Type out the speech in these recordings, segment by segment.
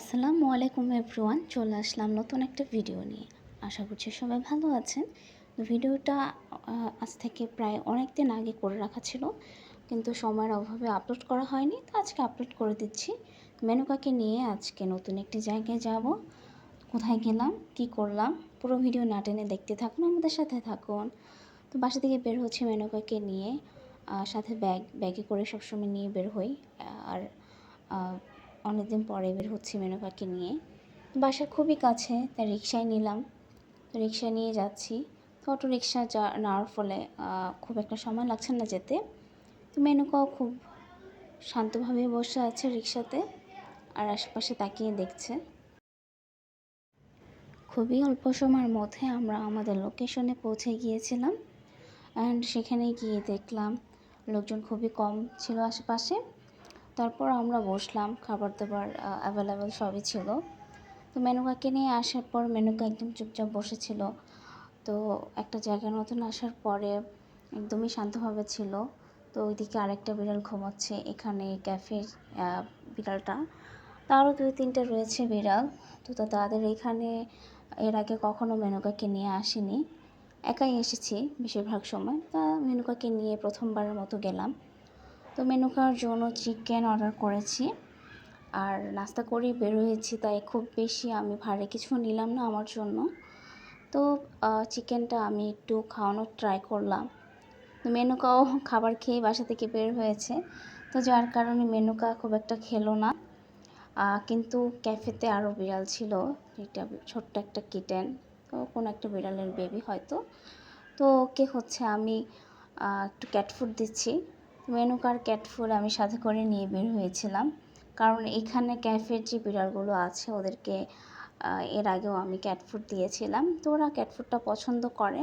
আসসালামু আলাইকুম এভরিওয়ান, চলে আসলাম নতুন একটা ভিডিও নিয়ে। আশা করছি সবাই ভালো আছেন। ভিডিওটা আজ থেকে প্রায় অনেক দিন আগে করে রাখা ছিল, কিন্তু সময়ের অভাবে আপলোড করা হয়নি, তো আজকে আপলোড করে দিচ্ছি। মেনুকাকে নিয়ে আজকে নতুন একটি জায়গায় যাব। কোথায় গেলাম, কি করলাম, পুরো ভিডিও না টেনে দেখতে থাকুন, আমাদের সাথে থাকুন। তো বাসা থেকে বের হচ্ছে মেনুকাকে নিয়ে সাথে ব্যাগ, ব্যাগে করে সবসময় নিয়ে বের হই, আর অনেকদিন পরে বের হচ্ছি মেনুকাকে নিয়ে। বাসা খুবই কাছে, তাই রিক্সায় নিলাম। রিক্সা নিয়ে যাচ্ছি। অটো রিক্সা যা নেওয়ার ফলে খুব একটা সময় লাগছে না যেতে। তো মেনুকাও খুব শান্তভাবে বসে আছে রিক্সাতে আর আশেপাশে তাকিয়ে দেখছে। খুবই অল্প সময়ের মধ্যে আমরা আমাদের লোকেশনে পৌঁছে গিয়েছিলাম। অ্যান্ড সেখানে গিয়ে দেখলাম, লোকজন খুবই কম ছিল আশেপাশে। তারপর আমরা বসলাম, খাবার দাবার অ্যাভেলেবেল সবই ছিল। তো মেনুকাকে নিয়ে আসার পর মেনুকা একদম চুপচাপ বসেছিল। তো একটা জায়গার মতন আসার পরে একদমই শান্তভাবে ছিল। তো ওইদিকে আরেকটা বিড়াল ঘুমাচ্ছে এখানে ক্যাফের বিড়ালটা। তারও দুই তিনটে রয়েছে বিড়াল। তো তা তাদের এখানে, এর আগে কখনো মেনুকাকে নিয়ে আসেনি। একাই এসেছি বেশিরভাগ সময়। তা মেনুকাকে নিয়ে প্রথমবারের মতো গেলাম। তো মেনুকার জন্য চিকেন অর্ডার করেছি। আর নাস্তা করেই বের হয়েছি, তাই খুব বেশি আমি ভারী কিছু নিলাম না আমার জন্য। তো চিকেনটা আমি একটু খাওয়ানোর ট্রাই করলাম। তো মেনুকাও খাবার খেয়ে বাসা থেকে বের হয়েছে। তো যার কারণে মেনুকা খুব একটা খেলো না। কিন্তু ক্যাফেতে আরও বিড়াল ছিল, এটা ছোট্ট একটা কিটেন তো কোনো একটা বিড়ালের বেবি হয়তো। তো ওকে হচ্ছে আমি একটু ক্যাট ফুড দিচ্ছি। মেনুকার ক্যাট ফুড আমি সাথে করে নিয়ে বের হয়েছিলাম। কারণ এখানে ক্যাফের যে বিড়ালগুলো আছে, ওদেরকে এর আগেও আমি ক্যাট ফুড দিয়েছিলাম। তো ওরা ক্যাট ফুডটা পছন্দ করে।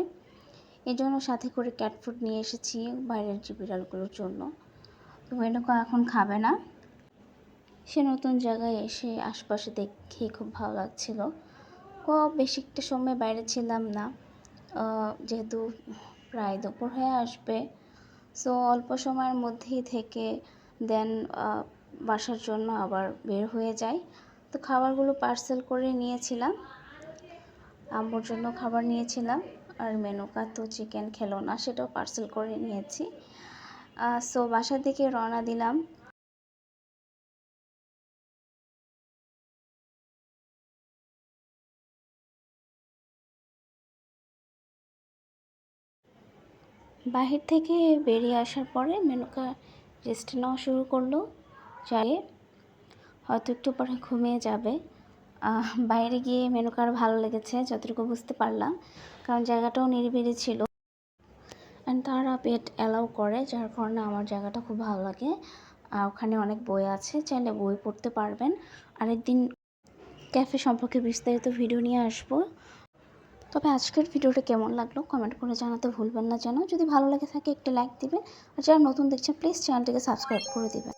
এই জন্য সাথে করে ক্যাট ফুড নিয়ে এসেছি বাইরের যে বিড়ালগুলোর জন্য। তো মেনুকা এখন খাবে না। সে নতুন জায়গায় এসে আশপাশে দেখে খুব ভালো লাগছিল। ও বেশি একটা সময় বাইরে ছিলাম না। যেহেতু প্রায় দুপুর হয়ে আসবে সো অল্প সময়ের মধ্যেই থেকে দেন বাসার জন্য আবার বের হয়ে যাই। তো খাবারগুলো পার্সেল করে নিয়েছিলাম। আম্মুর জন্য খাবার নিয়েছিলাম। আর মেনুকা তো চিকেন খেলো না, সেটাও পার্সেল করে নিয়েছি। সো বাসার দিকে রওনা দিলাম। বাহির থেকে বেরিয়ে আসার পরে মেনুকা রেস্ট নেওয়া শুরু করল। যাই হয়তো একটু পরে ঘুমিয়ে যাবে। বাইরে গিয়ে মেনুকার ভালো লেগেছে যতটুকু বুঝতে পারলাম। কারণ জায়গাটাও নিরিবিলি ছিল। অ্যান্ড তারা পেট অ্যালাউ করে, যার কারণে আমার জায়গাটা খুব ভালো লাগে। আর ওখানে অনেক বই আছে, চাইলে বই পড়তে পারবেন। আরেকদিন ক্যাফে সম্পর্কে বিস্তারিত ভিডিও নিয়ে আসব। তবে আজকের ভিডিওটা কেমন লাগল কমেন্ট করে জানাতে ভুলবেন না যেন। যদি ভালো লাগে থাকে একটি লাইক দিবেন, আর যারা নতুন দেখছেন প্লিজ চ্যানেলটিকে সাবস্ক্রাইব করে দিবেন।